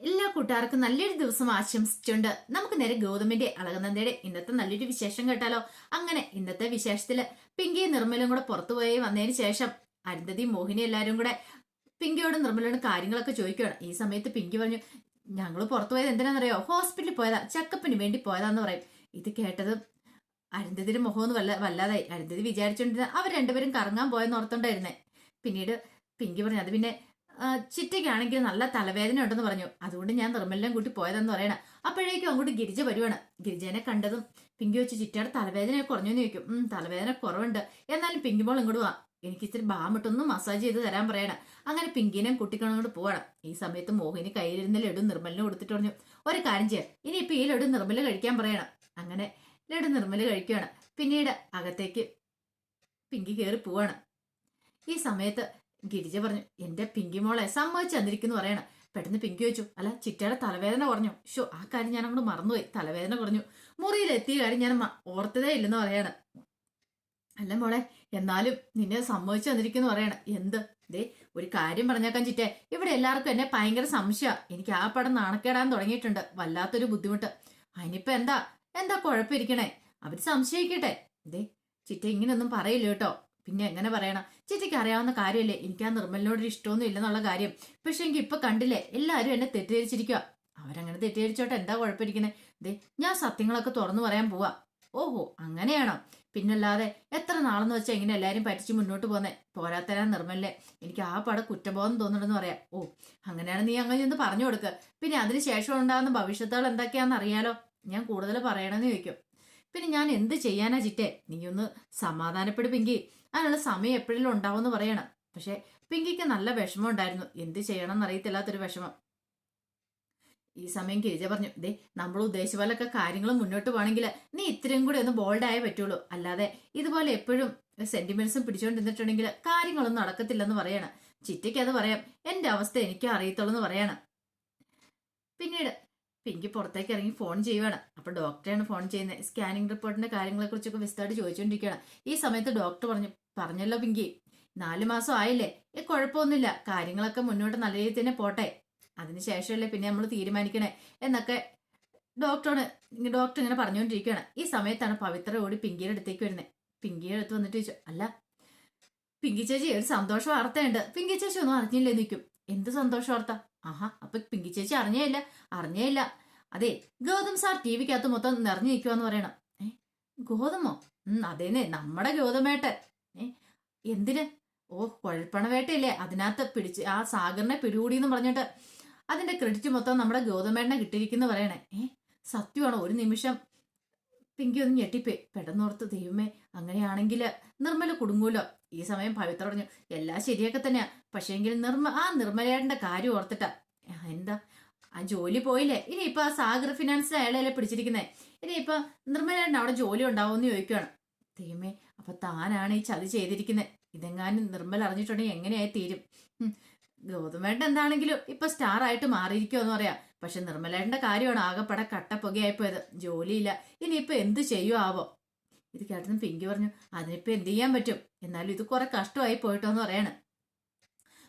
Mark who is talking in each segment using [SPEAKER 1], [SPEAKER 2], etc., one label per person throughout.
[SPEAKER 1] എല്ലാ കൂട്ടുകാർക്കും നല്ലൊരു ദിവസം ആശംസിച്ചുകൊണ്ട് നമുക്ക് നേരെ ഗൗതമിന്റെ അളകനന്ദയുടെ ഇന്നത്തെ നല്ലൊരു വിശേഷം കേട്ടാലോ? അങ്ങനെ ഇന്നത്തെ വിശേഷത്തിൽ പിങ്കിയും നിർമ്മലും കൂടെ പുറത്തുപോയി വന്നതിന് ശേഷം അരുന്ധതി മോഹിനി എല്ലാവരും കൂടെ പിങ്കിയോടും നിർമ്മലോട് കാര്യങ്ങളൊക്കെ ചോദിക്കുകയാണ് ഈ സമയത്ത് പിങ്കി പറഞ്ഞു ഞങ്ങൾ പുറത്തു പോയത് എന്തിനാണെന്നറിയോ? ഹോസ്പിറ്റലിൽ പോയതാ ചെക്കപ്പിന് വേണ്ടി പോയതാന്ന് പറയും. ഇത് കേട്ടത് അരുന്ധതിയുടെ മുഖമൊന്നും വല്ല വല്ലാതായി. അരുന്ധതി വിചാരിച്ചോണ്ടിരുന്ന അവർ രണ്ടുപേരും കറങ്ങാൻ പോയെന്ന് ഓർത്തോണ്ടായിരുന്നേ. പിന്നീട് പിങ്കി പറഞ്ഞു അത് പിന്നെ ചിറ്റയ്ക്കാണെങ്കിൽ നല്ല തലവേദന ഉണ്ടെന്ന് പറഞ്ഞു. അതുകൊണ്ട് ഞാൻ നിർമ്മലിനെ കൂട്ടി പോയതെന്ന് പറയണ. അപ്പോഴേക്കും അങ്ങോട്ട് ഗിരിജ വരുവാണ്. ഗിരിജനെ കണ്ടതും പിങ്കി വെച്ച് ചിറ്റയുടെ തലവേദന കുറഞ്ഞു ചോദിക്കും. ഉം തലവേദന കുറവുണ്ട്. എന്നാലും പിങ്കി മോൾ ഇങ്ങോട്ട് വാ. എനിക്ക് ഇച്ചിരി ബാമിട്ടൊന്ന് മസാജ് ചെയ്ത് തരാൻ പറയണ. അങ്ങനെ പിങ്കിനെയും കുട്ടിക്കൊണ്ട് പോവാണ്. ഈ സമയത്ത് മോഹിനി കയ്യിലിരുന്ന ലഡു നിർമ്മലിന് കൊടുത്തിട്ട് പറഞ്ഞു ഒരു കാര്യം ചെയ്യാം. ഇനി ഇപ്പൊ ഈ ലഡു നിർമ്മൽ കഴിക്കാൻ പറയണം. അങ്ങനെ ലഡു നിർമ്മൽ കഴിക്കുകയാണ് പിന്നീട് അകത്തേക്ക് പിങ്കി കയറി പോവാണ്. ഈ സമയത്ത് ഗിരിജ പറഞ്ഞു എന്റെ പിങ്കി മോളെ സമ്മതിച്ച് തന്നിരിക്കുന്നു പറയണം. പെട്ടെന്ന് പിങ്കി വെച്ചു അല്ല ചിറ്റയുടെ തലവേദന കുറഞ്ഞു. ഷോ ആ കാര്യം ഞാൻ അങ്ങോട്ട് മറന്നുപോയി തലവേദന കുറഞ്ഞു. മുറിയിൽ എത്തിയ കാര്യം ഞാൻ ഓർത്തതേ ഇല്ലെന്ന് പറയാണ്. അല്ല മോളെ എന്നാലും നിന്നെ സമ്മതിച്ചു തന്നിരിക്കുന്നു പറയണ. എന്ത്? ദേ ഒരു കാര്യം പറഞ്ഞേക്കാൻ ചിറ്റേ. ഇവിടെ എല്ലാവർക്കും എന്നെ ഭയങ്കര സംശയ. എനിക്ക് ആ പടം നാണക്കേടാൻ തുടങ്ങിയിട്ടുണ്ട്. വല്ലാത്തൊരു ബുദ്ധിമുട്ട്. അതിനിപ്പോ എന്താ? എന്താ കുഴപ്പമിരിക്കണേ? അവർ സംശയിക്കട്ടെ. ദേ ചിറ്റ ഇങ്ങനെയൊന്നും പറയില്ല കേട്ടോ. പിന്നെ എങ്ങനെ പറയണം? ചേച്ചിക്ക് അറിയാവുന്ന കാര്യമല്ലേ? എനിക്ക് ആ നിർമ്മലിനോട് ഇഷ്ടമൊന്നും ഇല്ലെന്നുള്ള കാര്യം. പക്ഷെ എനിക്ക് ഇപ്പൊ കണ്ടില്ലേ എല്ലാവരും എന്നെ തെറ്റിദ്ധരിച്ചിരിക്കുക അവരങ്ങനെ തെറ്റിദ്ധരിച്ചോട്ടെ എന്താ കുഴപ്പമിരിക്കുന്നത് ദേ ഞാൻ സത്യങ്ങളൊക്കെ തുറന്നു പറയാൻ പോവാ. ഓഹോ അങ്ങനെയാണോ? പിന്നല്ലാതെ എത്ര നാളെന്ന് വെച്ചാൽ ഇങ്ങനെ എല്ലാവരും പറ്റിച്ച് മുന്നോട്ട് പോന്നെ? പോരാത്തരാ നിർമ്മലിനെ. എനിക്ക് ആ പട കുറ്റബോധം തോന്നണമെന്ന് പറയാം. ഓ അങ്ങനെയാണ് നീ അങ്ങനെ ഒന്ന് പറഞ്ഞു കൊടുക്കുക പിന്നെ അതിന് ശേഷം ഉണ്ടാകുന്ന ഭവിഷ്യത്തുകൾ എന്തൊക്കെയാണെന്ന് അറിയാലോ? ഞാൻ കൂടുതൽ പറയണമെന്ന് ചോദിക്കും. പിന്നെ ഞാൻ എന്ത് ചെയ്യാനാ ചിറ്റേ നീ ഒന്ന് സമാധാനപ്പെടും പിങ്കി. അതിനുള്ള സമയം എപ്പോഴെങ്കിലും ഉണ്ടാവുമെന്ന് പറയണം. പക്ഷെ പിങ്കിക്ക് നല്ല വിഷമം ഉണ്ടായിരുന്നു. എന്ത് ചെയ്യണം എന്നറിയത്തില്ലാത്തൊരു വിഷമം. ഈ സമയം ഗിരിജ പറഞ്ഞു ദേ നമ്മൾ ഉദ്ദേശിച്ച പോലൊക്കെ കാര്യങ്ങൾ മുന്നോട്ട് പോകണമെങ്കിൽ നീ ഇത്രയും കൂടി ഒന്ന് ബോൾഡായേ പറ്റുള്ളൂ. അല്ലാതെ ഇതുപോലെ എപ്പോഴും സെന്റിമെന്റ്സും പിടിച്ചുകൊണ്ടിരുന്നിട്ടുണ്ടെങ്കിൽ കാര്യങ്ങളൊന്നും നടക്കത്തില്ലെന്ന് പറയണം. ചിറ്റയ്ക്ക് അത് പറയാം എന്റെ അവസ്ഥ എനിക്ക് അറിയത്തുള്ളൂ എന്ന് പറയണം. പിന്നീട് പിങ്കി പുറത്തേക്ക് ഇറങ്ങി ഫോൺ ചെയ്യുവാണ്. അപ്പൊ ഡോക്ടറെയാണ് ഫോൺ ചെയ്യുന്നത് സ്കാനിങ് റിപ്പോർട്ടിന്റെ കാര്യങ്ങളെ കുറിച്ചൊക്കെ വിസ്താരിച്ച് ചോദിച്ചുകൊണ്ടിരിക്കുകയാണ് ഈ സമയത്ത് ഡോക്ടർ പറഞ്ഞു പറഞ്ഞല്ലോ പിങ്കി നാലു മാസം ആയില്ലേ? ഏ കുഴപ്പമൊന്നുമില്ല. കാര്യങ്ങളൊക്കെ മുന്നോട്ട് നല്ല രീതിയിൽ തന്നെ പോട്ടെ. അതിനുശേഷമല്ലേ പിന്നെ നമ്മൾ തീരുമാനിക്കണേ. എന്നൊക്കെ ഡോക്ടറോട് ഡോക്ടർ ഇങ്ങനെ പറഞ്ഞുകൊണ്ടിരിക്കുകയാണ് ഈ സമയത്താണ് പവിത്ര ഓടി പിങ്കിയുടെ അടുത്തേക്ക് വരുന്നത് പിങ്കിയുടെ അടുത്ത് വന്നിട്ട് ചോദിച്ചു അല്ല പിങ്കി ചേച്ചി ഒരു സന്തോഷ വാർത്തയുണ്ട്. പിങ്കി ചേച്ചി ഒന്നും അറിഞ്ഞില്ലേ നിൽക്കും എന്ത് സന്തോഷ വാർത്ത? ആഹാ അപ്പൊ പിങ്കി ചേച്ചി അറിഞ്ഞേ ഇല്ല അറിഞ്ഞേ ഇല്ല. അതെ ഗൗതം സാർ ടി വിക്കകത്ത് മൊത്തം നിറഞ്ഞു നിൽക്കുവാന്ന് പറയണം. ഏ ഗോതമോ? അതേനെ നമ്മുടെ ഗൗതമേട്ടൻ. ഏ എന്തിന്? ഓ കുഴപ്പണവേട്ടയില്ലേ അതിനകത്ത് പിടിച്ച് ആ സാഗറിനെ പിടികൂടി എന്ന് പറഞ്ഞിട്ട്. അതിന്റെ ക്രെഡിറ്റ് മൊത്തം നമ്മുടെ ഗോതമേട്ടനെ കിട്ടിയിരിക്കുന്നു പറയണേ. ഏ സത്യമാണോ? ഒരു നിമിഷം. പിങ്കി ഒന്ന് ഞെട്ടിപ്പോയി. പെട്ടെന്നോർത്ത് ദൈവമേ അങ്ങനെയാണെങ്കിൽ നിർമ്മല കുടുങ്ങൂലോ? ഈ സമയം പവിത്ര പറഞ്ഞു. എല്ലാം ശരിയൊക്കെ തന്നെയാ. പക്ഷേങ്കിൽ നിർമ്മ ആ നിർമ്മലയുടെ കാര്യം ഓർത്തിട്ടാ. എന്താ? ആ ജോലി പോയില്ലേ? ഇനി ഇപ്പൊ ആ സാഗർ ഫിനാൻസിൽ അയാളെ പിടിച്ചിരിക്കുന്നേ? ഇനി ഇപ്പൊ നിർമ്മലേട്ടൻ അവിടെ ജോലി ഉണ്ടാവുമെന്ന് ചോദിക്കുകയാണ് ദൈവമേ അപ്പൊ താനാണ് ഈ ചതി ചെയ്തിരിക്കുന്നത് ഇതെങ്ങാനും നിർമ്മൽ അറിഞ്ഞിട്ടുണ്ടെങ്കിൽ എങ്ങനെയായി തീരും. ഗൗതമേട്ടൻ എന്താണെങ്കിലും ഇപ്പൊ സ്റ്റാർ ആയിട്ട് മാറിയിരിക്കുമെന്ന് പറയാം. പക്ഷെ നിർമ്മലേട്ടന്റെ കാര്യമാണ് ആകെപ്പെടെ കട്ടപ്പുകയായി പോയത് ജോലിയില്ല. ഇനിയിപ്പൊ എന്ത് ചെയ്യുമോ ഇത് കേട്ടെന്ന് പിങ്കി പറഞ്ഞു അതിനിപ്പോ എന്ത് ചെയ്യാൻ പറ്റും? എന്നാലും ഇത് കുറെ കഷ്ടമായി പോയിട്ടോന്ന് പറയാണ്.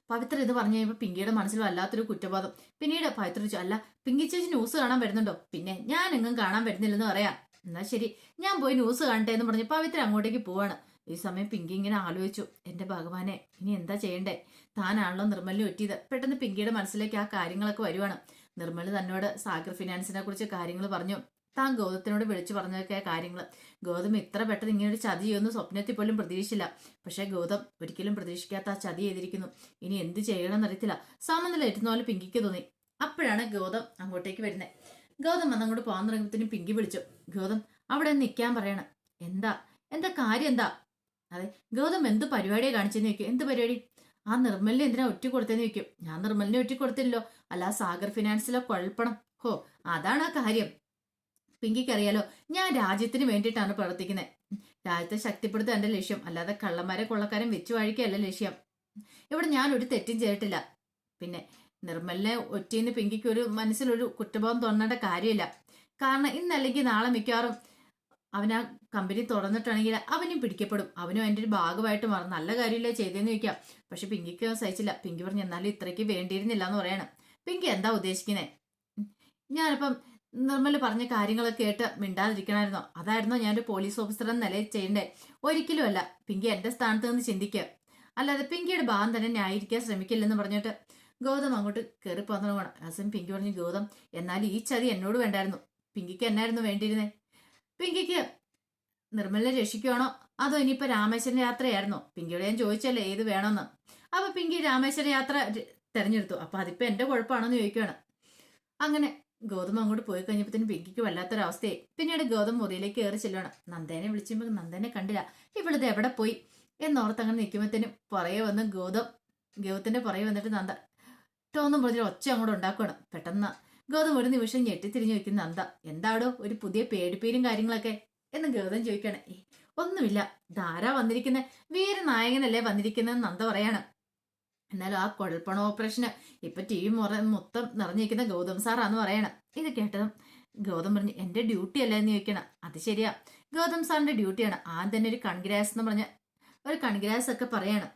[SPEAKER 1] പവിത്ര ഇത് പറഞ്ഞു കഴിയുമ്പോൾ പിങ്കിയുടെ മനസ്സിൽ വല്ലാത്തൊരു കുറ്റബോധം. പിന്നീട് പവിത്ര ചോദിച്ചു അല്ല പിങ്കി ചേച്ചി ന്യൂസ് കാണാൻ വരുന്നുണ്ടോ? പിന്നെ ഞാൻ എങ്ങും കാണാൻ വരുന്നില്ലെന്ന് പറയാം. എന്നാ ശരി ഞാൻ പോയി ന്യൂസ് കാണട്ടെ എന്ന് പറഞ്ഞ് പവിത്ര അങ്ങോട്ടേക്ക് പോവാണ്. ഈ സമയം പിങ്കി ഇങ്ങനെ ആലോചിച്ചു എന്റെ ഭഗവാനെ ഇനി എന്താ ചെയ്യണ്ടേ? താനാണല്ലോ നിർമ്മലിനെ ഒറ്റിയത് പെട്ടെന്ന് പിങ്കിയുടെ മനസ്സിലേക്ക് ആ കാര്യങ്ങളൊക്കെ വരുവാണ്. നിർമ്മൽ തന്നോട് സാഗർ ഫിനാൻസിനെ കുറിച്ച് കാര്യങ്ങൾ പറഞ്ഞു. താൻ ഗൗതത്തിനോട് വിളിച്ചു പറഞ്ഞതൊക്കെ കാര്യങ്ങൾ ഗൗതം ഇത്ര പെട്ടെന്ന് ഇങ്ങനെ ഒരു ചതി ചെയ്യുമെന്ന് സ്വപ്നത്തിൽ പോലും പ്രതീക്ഷിച്ചില്ല. പക്ഷേ ഗൗതം ഒരിക്കലും പ്രതീക്ഷിക്കാത്ത ആ ചതി ചെയ്തിരിക്കുന്നു. ഇനി എന്ത് ചെയ്യണമെന്ന് അറിയത്തില്ല. സമനില ഇരുന്ന പോലെ പിങ്കിക്ക് തോന്നി. അപ്പോഴാണ് ഗൗതം അങ്ങോട്ടേക്ക് വരുന്നത്. ഗൗതം വന്നങ്ങോട്ട് പോകാൻ തുടങ്ങുമ്പോഴത്തേനും പിങ്കി വിളിച്ചു. ഗൗതം അവിടെ നിൽക്കാൻ പറയണം. എന്താ? എന്താ കാര്യം എന്താ? അതെ ഗൗതം എന്ത് പരിപാടിയാണ് കാണിച്ചെന്ന് ചോദിക്കും. എന്ത് പരിപാടി? ആ നിർമ്മലിനെ എന്തിനാ ഒറ്റ കൊടുത്തെന്ന് ചോദിക്കും. ഞാൻ നിർമ്മലിനെ ഒറ്റ കൊടുത്തില്ലല്ലോ. അല്ല സാഗർ ഫിനാൻസിലെ കുഴപ്പണം ഹോ അതാണ് ആ കാര്യം. പിങ്കിക്ക് അറിയാലോ ഞാൻ രാജ്യത്തിന് വേണ്ടിയിട്ടാണ് പ്രവർത്തിക്കുന്നത് രാജ്യത്തെ ശക്തിപ്പെടുത്തുക എന്റെ ലക്ഷ്യം. അല്ലാതെ കള്ളന്മാരെ കൊള്ളക്കാരൻ വെച്ചു വഴിക്കല്ല ലക്ഷ്യം. ഇവിടെ ഞാൻ ഒരു തെറ്റും ചെയ്തിട്ടില്ല. പിന്നെ നിർമ്മലിനെ ഒറ്റയിന്ന് പിങ്കിക്ക് ഒരു മനസ്സിലൊരു കുറ്റബോധം തോന്നേണ്ട കാര്യമില്ല. കാരണം ഇന്നല്ലെങ്കിൽ നാളെ മിക്കവാറും അവൻ ആ കമ്പനി തുറന്നിട്ടാണെങ്കിൽ അവനും പിടിക്കപ്പെടും. അവനും അതിന്റെ ഒരു ഭാഗമായിട്ട് മാറും. നല്ല കാര്യമില്ല ചെയ്തതെന്ന് ചോദിക്കാം. പക്ഷെ പിങ്കിക്ക് സഹിച്ചില്ല. പിങ്കി പറഞ്ഞു എന്നാലും ഇത്രയ്ക്ക് വേണ്ടിയിരുന്നില്ല എന്ന് പറയണം. പിങ്കി എന്താ ഉദ്ദേശിക്കുന്നത് ഞാനിപ്പം നിർമ്മൽ പറഞ്ഞ കാര്യങ്ങളൊക്കെ കേട്ട് മിണ്ടാതിരിക്കണമായിരുന്നോ. അതായിരുന്നോ ഞാനൊരു പോലീസ് ഓഫീസർ എന്ന നിലയിൽ ചെയ്യണ്ടേ. ഒരിക്കലും അല്ല. പിങ്കി എന്റെ സ്ഥാനത്ത് നിന്ന് ചിന്തിക്കുക അല്ലാതെ പിങ്കിയുടെ ഭാഗം തന്നെ ന്യായീകരിക്കാൻ ശ്രമിക്കില്ലെന്ന് പറഞ്ഞിട്ട് ഗൗതം അങ്ങോട്ട് കയറി പോകണം ഹസൻ പിങ്കി പറഞ്ഞു ഗൗതം എന്നാൽ ഈ ചതി എന്നോട് വേണ്ടായിരുന്നു. പിങ്കിക്ക് എന്നായിരുന്നു വേണ്ടിയിരുന്നേ? പിങ്കിക്ക് നിർമ്മലിനെ രക്ഷിക്കുവാണോ? അതോ ഇനിയിപ്പോ രാമേശ്വരൻ യാത്രയായിരുന്നോ? പിങ്കിയോട് ഞാൻ ചോദിച്ചല്ലേ ഏത് വേണമെന്ന് അപ്പൊ പിങ്കി രാമേശ്വരൻ യാത്ര തെരഞ്ഞെടുത്തു. അപ്പൊ അതിപ്പോ എന്റെ കുഴപ്പമാണോന്ന് ചോദിക്കുകയാണ് അങ്ങനെ ഗൗതം അങ്ങോട്ട് പോയി കഴിഞ്ഞപ്പോഴത്തേന് പിങ്കിക്ക് വല്ലാത്തൊരവസ്ഥയായി. പിന്നീട് ഗൗതം മുറിയിലേക്ക് കയറി ചെല്ലുവാണ്. നന്ദേനെ വിളിച്ചുമ്പോൾ നന്ദേനെ കണ്ടില്ല. ഇവിടുത്തെ എവിടെ പോയി? എന്നോർത്ത് അങ്ങനെ നിൽക്കുമ്പോഴത്തേനും പുറകെ വന്ന് ഗൗതം ഗൗതത്തിന്റെ പുറകെ വന്നിട്ട് നന്ദ ടോന്നും പറഞ്ഞിട്ട് ഒച്ച അങ്ങോട്ട് ഉണ്ടാക്കണം പെട്ടെന്ന് ഗൗതം ഒരു നിമിഷം ഞെട്ടിത്തിരിഞ്ഞു വെക്കുന്ന നന്ദ എന്താടോ ഒരു പുതിയ പേടിപ്പേരും കാര്യങ്ങളൊക്കെ? എന്ന് ഗൗതം ചോദിക്കുകയാണ് "ഏയ്, ഒന്നുമില്ല. ധാരാ വന്നിരിക്കുന്ന? വീരനായകനല്ലേ വന്നിരിക്കുന്നതെന്ന് നന്ദ പറയാണ്. എന്നാലും ആ കുഴൽപ്പണ ഓപ്പറേഷന് ഇപ്പൊ ടി വി മുറ മൊത്തം നിറഞ്ഞിരിക്കുന്ന ഗൗതം സാറാന്ന് പറയണം. ഇത് കേട്ടതും ഗൗതം പറഞ്ഞു എന്റെ ഡ്യൂട്ടി അല്ല? എന്ന് ചോദിക്കണം അത് ശരിയാ. ഗൗതം സാറിന്റെ ഡ്യൂട്ടിയാണ്. ആദ്യം തന്നെ ഒരു കൺഗ്രാസ് എന്ന് പറഞ്ഞ ഒരു കൺഗ്രാസ് ഒക്കെ പറയാണ്.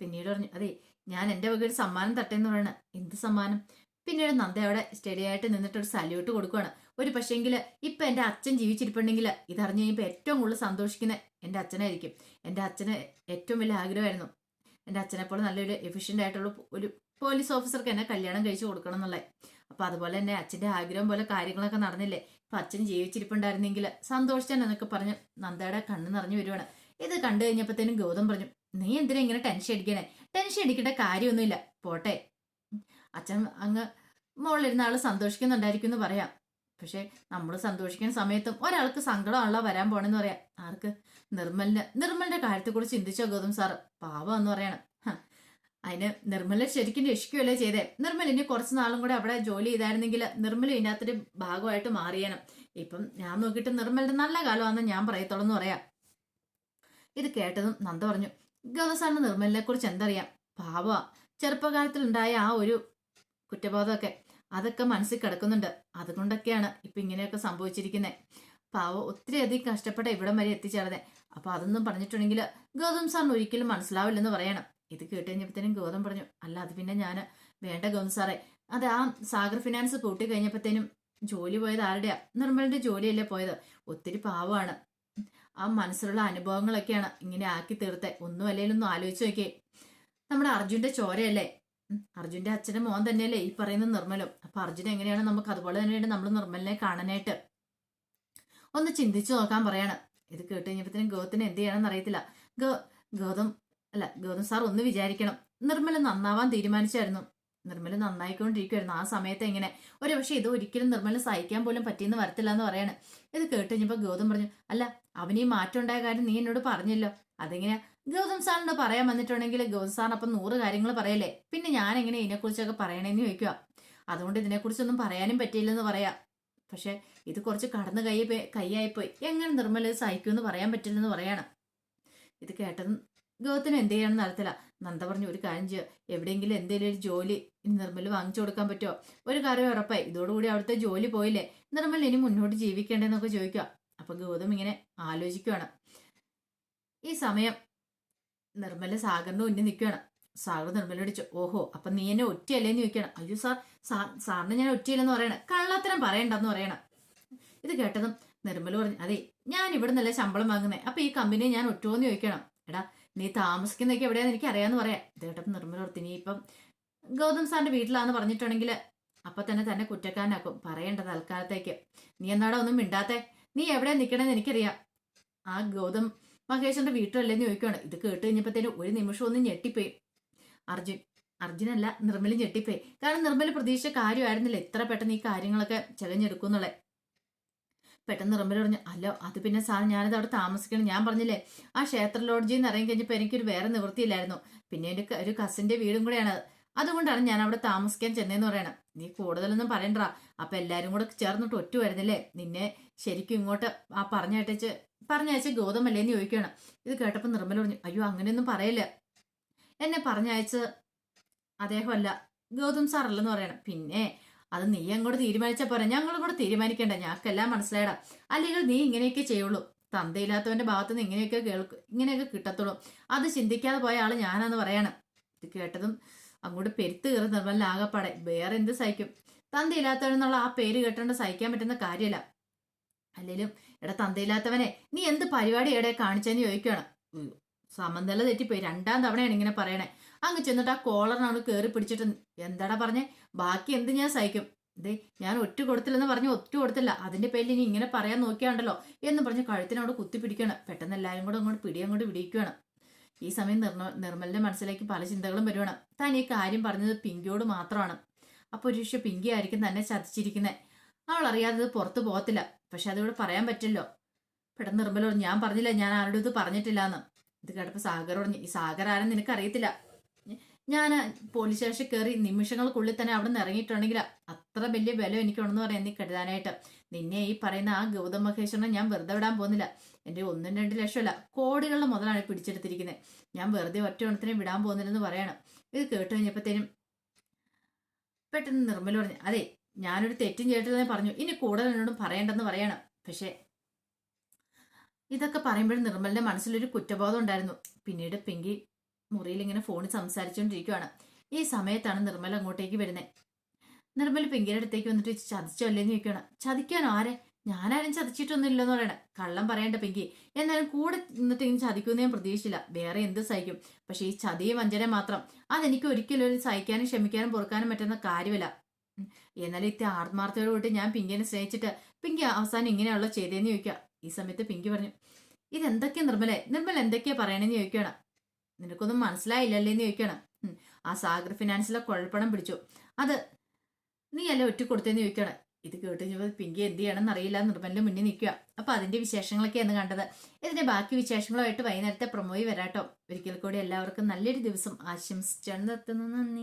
[SPEAKER 1] പിന്നീട് പറഞ്ഞു അതെ ഞാൻ എന്റെ വക ഒരു സമ്മാനം തട്ടേന്ന് പറയണ. എന്ത് സമ്മാനം? പിന്നീട് നന്ദ അവിടെ സ്റ്റഡി ആയിട്ട് നിന്നിട്ട് ഒരു സല്യൂട്ട് കൊടുക്കുവാണ്. ഒരു പക്ഷേങ്കിൽ ഇപ്പൊ എന്റെ അച്ഛൻ ജീവിച്ചിരിപ്പുണ്ടെങ്കിൽ ഇതറിഞ്ഞു കഴിഞ്ഞപ്പോൾ ഏറ്റവും കൂടുതൽ സന്തോഷിക്കുന്ന എന്റെ അച്ഛനായിരിക്കും. എന്റെ അച്ഛന് ഏറ്റവും വലിയ ആഗ്രഹമായിരുന്നു. എന്റെ അച്ഛനെ പോലെ നല്ലൊരു എഫിഷ്യന്റ് ആയിട്ടുള്ള ഒരു പോലീസ് ഓഫീസർക്ക് എന്നെ കല്യാണം കഴിച്ചു കൊടുക്കണം എന്നുള്ളത് അപ്പൊ അതുപോലെ തന്നെ അച്ഛന്റെ ആഗ്രഹം പോലെ കാര്യങ്ങളൊക്കെ നടന്നില്ലേ? അപ്പൊ അച്ഛൻ ജീവിച്ചിരിപ്പുണ്ടായിരുന്നെങ്കിൽ സന്തോഷിച്ചാണ് എന്നൊക്കെ പറഞ്ഞു നന്ദയുടെ കണ്ണ് നിറഞ്ഞു വരുവാണ്. ഇത് കണ്ടു കഴിഞ്ഞപ്പോഴത്തേനും ഗൗതം പറഞ്ഞു നീ എന്തിനാ ഇങ്ങനെ ടെൻഷൻ അടിക്കണേ? ടെൻഷൻ അടിക്കേണ്ട കാര്യമൊന്നുമില്ല. പോട്ടെ. അച്ഛൻ അങ്ങ് മുകളിലിരുന്ന ആൾ സന്തോഷിക്കുന്നുണ്ടായിരിക്കും എന്ന് പറയാം. പക്ഷെ നമ്മൾ സന്തോഷിക്കുന്ന സമയത്തും ഒരാൾക്ക് സങ്കടമാണല്ലോ വരാൻ പോണെന്ന് പറയാം. ആർക്ക്? നിർമ്മലിന്. നിർമ്മലിന്റെ കാര്യത്തെക്കുറിച്ച് ചിന്തിച്ചോ ഗൗതം സാർ പാവം എന്ന് പറയണം അതിന് നിർമ്മലിനെ ശരിക്കും രക്ഷിക്കുകയല്ലേ ചെയ്തേ? നിർമ്മൽ ഇനി കുറച്ച് നാളും കൂടെ അവിടെ ജോലി ചെയ്തായിരുന്നെങ്കിൽ നിർമ്മൽ ഇതിനകത്തൊരു ഭാഗമായിട്ട് മാറിയണം ഇപ്പം ഞാൻ നോക്കിയിട്ട് നിർമ്മലിന്റെ നല്ല കാലമാണെന്ന് ഞാൻ പറയത്തുള്ളൂ എന്ന് പറയാം. ഇത് കേട്ടതും നന്ദ പറഞ്ഞു. ഗൗതം സാറിന് നിർമ്മലിനെ കുറിച്ച് എന്തറിയാം? പാവ. ചെറുപ്പകാലത്തിൽ ഉണ്ടായ ആ ഒരു കുറ്റബോധമൊക്കെ. അതൊക്കെ മനസ്സിൽ കിടക്കുന്നുണ്ട്. അതുകൊണ്ടൊക്കെയാണ് ഇപ്പൊ ഇങ്ങനെയൊക്കെ സംഭവിച്ചിരിക്കുന്നത് പാവ ഒത്തിരി അധികം കഷ്ടപ്പെട്ട ഇവിടം വരെ എത്തിച്ചേർന്നത് അപ്പോൾ അതൊന്നും പറഞ്ഞിട്ടുണ്ടെങ്കിൽ ഗൗതം സാറിന് ഒരിക്കലും മനസ്സിലാവില്ലെന്ന് പറയണം. ഇത് കേട്ട് കഴിഞ്ഞപ്പോഴത്തേനും ഗൗതം പറഞ്ഞു അല്ല അത് പിന്നെ ഞാൻ വേണ്ട ഗൗതം സാറേ. അത് ആ സാഗർ ഫിനാൻസ് പൂട്ടി കഴിഞ്ഞപ്പോഴത്തേനും ജോലി പോയത് ആരുടെയാ? നിർമ്മലിന്റെ ജോലിയല്ലേ പോയത്? ഒത്തിരി പാവമാണ്. ആ മനസ്സിലുള്ള അനുഭവങ്ങളൊക്കെയാണ് ഇങ്ങനെ ആക്കി തീർത്തെ. ഒന്നും അല്ലെങ്കിലും ആലോചിച്ച് നോക്കിയേ. നമ്മുടെ അർജുന്റെ ചോരയല്ലേ? അർജുന്റെ അച്ഛന്റെ മോൻ തന്നെയല്ലേ ഈ പറയുന്ന നിർമ്മലും. അപ്പൊ അർജുൻ എങ്ങനെയാണ് നമുക്ക് അതുപോലെ തന്നെയാണ് നമ്മൾ നിർമ്മലിനെ കാണാനായിട്ട്? ഒന്ന് ചിന്തിച്ചു നോക്കാൻ പറയാണ്. ഇത് കേട്ട് കഴിഞ്ഞപ്പോഴത്തേനും ഗൗതത്തിന് എന്ത് ചെയ്യണമെന്ന് അറിയത്തില്ല. ഗോ ഗൗതം അല്ല ഗൗതം സാർ ഒന്ന് വിചാരിക്കണം. നിർമ്മല നന്നാവാൻ തീരുമാനിച്ചായിരുന്നു. നിർമ്മല നന്നായിക്കൊണ്ടിരിക്കുവായിരുന്നു. ആ സമയത്ത് എങ്ങനെ? ഒരു പക്ഷേ ഇത് ഒരിക്കലും നിർമ്മല സഹിക്കാൻ പോലും പറ്റിയെന്ന് വരത്തില്ല എന്ന് പറയാണ്. ഇത് കേട്ട് കഴിഞ്ഞപ്പോ ഗൗതം പറഞ്ഞു അല്ല അവന് മാറ്റം ഉണ്ടായ കാര്യം നീ എന്നോട് പറഞ്ഞല്ലോ. അതെങ്ങനെയാ? ഗൗതം സാറിനോട് പറയാൻ വന്നിട്ടുണ്ടെങ്കിൽ ഗൗതം സാറിന് അപ്പം നൂറ് കാര്യങ്ങൾ പറയല്ലേ? പിന്നെ ഞാൻ എങ്ങനെ ഇതിനെക്കുറിച്ചൊക്കെ പറയണേന്ന് ചോദിക്കുക. അതുകൊണ്ട് ഇതിനെക്കുറിച്ചൊന്നും പറയാനും പറ്റിയില്ലെന്ന് പറയാം. പക്ഷെ ഇത് കുറച്ച് കടന്നു കൈ കൈയായിപ്പോയി. എങ്ങനെ നിർമ്മല ഇത് സഹിക്കുമെന്ന് പറയാൻ പറ്റില്ലെന്ന് പറയാണ്. ഇത് കേട്ടത് ഗൗതത്തിന് എന്ത് ചെയ്യണം അറിയത്തില്ല. നന്ദ പറഞ്ഞു ഒരു കാര്യം ചെയ്യുക എവിടെയെങ്കിലും എന്തെങ്കിലും ഒരു ജോലി ഇനി നിർമ്മൽ വാങ്ങിച്ചു കൊടുക്കാൻ പറ്റുമോ? ഒരു കാര്യം ഉറപ്പായി. ഇതോടുകൂടി അവിടുത്തെ ജോലി പോയില്ലേ? നിർമ്മൽ ഇനി മുന്നോട്ട് ജീവിക്കേണ്ടെന്നൊക്കെ ചോദിക്കുക. അപ്പൊ ഗൗതം ഇങ്ങനെ ആലോചിക്കുകയാണ് ഈ സമയം നിർമ്മല സാഗറിന്റെ മുന്നിൽ നിൽക്കുകയാണ്. സാഗർ നിർമ്മലോട് ചോ ഓഹോ അപ്പൊ നീ എന്നെ ഒറ്റയല്ലേന്ന് ചോദിക്കണം അയ്യോ സാർ സാറിന് ഞാൻ ഒറ്റയില്ലെന്ന് പറയണം? കള്ളത്തരം പറയണ്ടെന്ന് പറയണം. ഇത് കേട്ടതും നിർമ്മല പറഞ്ഞു അതെ ഞാൻ ഇവിടെ നല്ല ശമ്പളം വാങ്ങുന്നത് അപ്പൊ ഈ കമ്പനി ഞാൻ ഒറ്റോന്ന് ചോദിക്കണം. എടാ നീ താമസിക്കുന്നതൊക്കെ എവിടെയാന്ന് എനിക്ക് അറിയാന്ന് പറയാം. ഇത് കേട്ടപ്പോൾ നിർമ്മല ഓർത്ത് നീ ഇപ്പം ഗൗതം സാറിന്റെ വീട്ടിലാന്ന് പറഞ്ഞിട്ടുണ്ടെങ്കിൽ അപ്പൊ തന്നെ തന്നെ കുറ്റക്കാരനാക്കും. പറയണ്ട തൽക്കാലത്തേക്ക്. നീ എന്നാടാ ഒന്നും മിണ്ടാത്തെ? നീ എവിടെ നിൽക്കണമെന്ന് എനിക്കറിയാം. ആ ഗൗതം മഹേഷിന്റെ വീട്ടിലല്ലെന്ന് ചോദിക്കുകയാണ് ഇത് കേട്ട് കഴിഞ്ഞപ്പോഴത്തേനും ഒരു നിമിഷം ഒന്ന് ഞെട്ടിപ്പോയി. അർജുൻ അർജുനല്ല നിർമ്മലി ഞെട്ടിപ്പോയി. കാരണം നിർമ്മല പ്രതീക്ഷിച്ച കാര്യമായിരുന്നില്ല. ഇത്ര പെട്ടെന്ന് ഈ കാര്യങ്ങളൊക്കെ ചെകഞ്ഞെടുക്കുന്നുള്ളത് പെട്ടെന്ന് നിർമ്മല പറഞ്ഞു അല്ലോ അത് പിന്നെ സാർ ഞാനത് അവിടെ താമസിക്കണം. ഞാൻ പറഞ്ഞില്ലേ ആ ക്ഷേത്ര ലോഡ്ജിൽ നിന്ന് ഇറങ്ങി കഴിഞ്ഞപ്പോൾ എനിക്കൊരു വേറെ നിവൃത്തിയില്ലായിരുന്നു. പിന്നെ എന്റെ ഒരു കസിന്റെ വീടും കൂടെയാണ്. അതുകൊണ്ടാണ് ഞാൻ അവിടെ താമസിക്കാൻ ചെന്നതെന്ന് പറയണം. നീ കൂടുതലൊന്നും പറയണ്ട. അപ്പം എല്ലാവരും കൂടെ ചേർന്നിട്ട് ഒറ്റ വരുന്നില്ലേ? നിന്നെ ശരിക്കും ഇങ്ങോട്ട് ആ പറഞ്ഞയച്ച് ഗോതമല്ലേ എന്ന് ചോദിക്കുകയാണ്. ഇത് കേട്ടപ്പോൾ നിർമ്മല പറഞ്ഞു അയ്യോ അങ്ങനെയൊന്നും പറയില്ല. എന്നെ പറഞ്ഞയച്ച് അദ്ദേഹമല്ല ഗൗതം സാറല്ലെന്ന് പറയണം. പിന്നെ അത് നീ അങ്ങോട്ട് തീരുമാനിച്ചാൽ പോരാ. ഞങ്ങളും കൂടെ തീരുമാനിക്കേണ്ട. ഞങ്ങൾക്കെല്ലാം മനസ്സിലായടാ. അല്ലെങ്കിൽ നീ ഇങ്ങനെയൊക്കെ ചെയ്യുള്ളൂ. തന്തയില്ലാത്തവന്റെ ഭാഗത്ത് നിന്ന് ഇങ്ങനെയൊക്കെ കേൾക്കും ഇങ്ങനെയൊക്കെ കിട്ടത്തുള്ളൂ. അത് ചിന്തിക്കാതെ പോയ ആൾ ഞാനാന്ന് പറയണം. ഇത് കേട്ടതും അങ്ങോട്ട് പെരുത്ത് കയറി നിർമ്മല ആകപ്പാടെ. വേറെ എന്ത് സഹിക്കും? തന്തയില്ലാത്തവനെന്നുള്ള ആ പേര് കേട്ടോണ്ട് സഹിക്കാൻ പറ്റുന്ന കാര്യമല്ല. അല്ലെങ്കിലും എടാ തന്തയില്ലാത്തവനെ നീ എന്ത് പരിപാടി എവിടെ കാണിച്ചെന്ന് ചോദിക്കുകയാണ്. സമന്തല തെറ്റിപ്പോയി. രണ്ടാം തവണയാണ് ഇങ്ങനെ പറയണേ. അങ്ങ് ചെന്നിട്ട് ആ കോളറിനോട് കയറി പിടിച്ചിട്ട് എന്താടാ പറഞ്ഞേ? ബാക്കി എന്ത് ഞാൻ സഹിക്കും? ദേ ഞാൻ ഒറ്റ കൊടുത്തില്ലെന്ന് പറഞ്ഞ് ഒറ്റ കൊടുത്തില്ല. അതിന്റെ പേരിൽ ഇനി ഇങ്ങനെ പറയാൻ നോക്കിയാണ്ടല്ലോ എന്ന് പറഞ്ഞ് കഴുത്തിനോട് കുത്തി പിടിക്കണം പെട്ടെന്ന് എല്ലാവരും കൂടെ അങ്ങോട്ട് പിടി അങ്ങോട്ട് പിടിക്കുകയാണ് ഈ സമയം നിർമ്മ നിർമ്മലിന്റെ മനസ്സിലേക്ക് പല ചിന്തകളും വരുവാണ്. താൻ ഈ കാര്യം പറഞ്ഞത് പിങ്കിയോട് മാത്രമാണ്. അപ്പൊ ഒരു പക്ഷെ പിങ്കി ആയിരിക്കും തന്നെ ചതിച്ചിരിക്കുന്നത് അവൾ അറിയാതെ പുറത്തു പോകത്തില്ല. പക്ഷെ അതിവിടെ പറയാൻ പറ്റില്ലോ പെട്ടെന്ന് നിർമ്മല ഞാൻ പറഞ്ഞില്ല ഞാൻ ആരുടെ ഇത് പറഞ്ഞിട്ടില്ല എന്ന് ഇത് കേട്ടപ്പോ സാഗർ പറഞ്ഞു ഈ സാഗർ ആരും നിനക്ക് അറിയത്തില്ല ഞാൻ പോലീസ് സ്റ്റേഷൻ കയറി നിമിഷങ്ങൾക്കുള്ളിൽ തന്നെ അവിടെ നിന്ന് ഇറങ്ങിയിട്ടുണ്ടെങ്കിൽ അത്ര വലിയ ബലം എനിക്കുണ്ടെന്ന് പറയാൻ നീ കരുതാനായിട്ട്. നിന്നെ ഈ പറയുന്ന ആ ഗൗതം മഹേശ്വരനെ ഞാൻ വെറുതെ വിടാൻ പോകുന്നില്ല. എന്റെ ഒന്നും രണ്ട് ലക്ഷമല്ല. കോടികളുടെ മുതലാണ് പിടിച്ചെടുത്തിരിക്കുന്നത് ഞാൻ വെറുതെ ഒറ്റ ഒണത്തിനെ വിടാൻ പോകുന്നില്ലെന്ന് പറയണം. ഇത് കേട്ട് കഴിഞ്ഞപ്പോഴത്തേനും പെട്ടെന്ന് നിർമ്മല പറഞ്ഞു അതെ ഞാനൊരു തെറ്റും ചെയ്തിട്ടെന്ന് പറഞ്ഞു. ഇനി കൂടുതൽ എന്നോടും പറയേണ്ടെന്ന് പറയണം. പക്ഷേ ഇതൊക്കെ പറയുമ്പോഴും നിർമ്മലിന്റെ മനസ്സിലൊരു കുറ്റബോധം ഉണ്ടായിരുന്നു. പിന്നീട് പിങ്കി മുറിയിൽ ഇങ്ങനെ ഫോണിൽ സംസാരിച്ചുകൊണ്ടിരിക്കുകയാണ് ഈ സമയത്താണ് നിർമ്മൽ അങ്ങോട്ടേക്ക് വരുന്നത് നിർമ്മൽ പിങ്കിയുടെ അടുത്തേക്ക് വന്നിട്ട് ചതിച്ചോ അല്ലേന്ന് ചോദിക്കുകയാണ് ചതിക്കാനോ ആരെ? ഞാനാരും ചതിച്ചിട്ടൊന്നുമില്ലെന്ന് പറയണേ. കള്ളം പറയണ്ട പിങ്കി. എന്നാലും കൂടെ നിന്നിട്ട് ഇങ്ങനെ ചതിക്കുമെന്ന് ഞാൻ പ്രതീക്ഷിച്ചില്ല. വേറെ എന്ത് സഹിക്കും. പക്ഷേ ഈ ചതിയും വഞ്ചന മാത്രം. അതെനിക്ക് ഒരിക്കലും ഒരു സഹിക്കാനും ക്ഷമിക്കാനും പൊറുക്കാനും പറ്റുന്ന കാര്യമല്ല. എന്നാലും ഇത്ര ആത്മാർത്ഥയോടുകൂടി ഞാൻ പിങ്കിനെ സ്നേഹിച്ചിട്ട് പിങ്കി അവസാനം ഇങ്ങനെയുള്ള ചെയ്തേന്ന് ചോദിക്കുക ഈ സമയത്ത് പിങ്കി പറഞ്ഞു ഇതെന്തൊക്കെയാ നിർമ്മലെ? നിർമ്മൽ എന്തൊക്കെയാ പറയണെന്ന് ചോദിക്കണം. നിനക്കൊന്നും മനസ്സിലായില്ലല്ലേ എന്ന് ചോദിക്കണം ആ സാഗർ ഫിനാൻസിലെ കുഴപ്പണം പിടിച്ചു. അത് നീ അല്ല ഒറ്റ കൊടുത്തേന്ന് ചോദിക്കണം? ഇത് കേട്ട് കഴിഞ്ഞപ്പോൾ പിങ്കി എന്ത് ചെയ്യണമെന്ന് അറിയില്ല നിർമ്മലിന്റെ മുന്നിൽ നിൽക്കുക. അപ്പൊ അതിന്റെ വിശേഷങ്ങളൊക്കെയാണ് കണ്ടത്. ഇതിന്റെ ബാക്കി വിശേഷങ്ങളുമായിട്ട് വൈകുന്നേരത്തെ പ്രൊമോയി വരാട്ടോ. ഒരിക്കൽ കൂടി എല്ലാവർക്കും നല്ലൊരു ദിവസം ആശംസിച്ചാണ് നിർത്തുന്നു നന്ദി.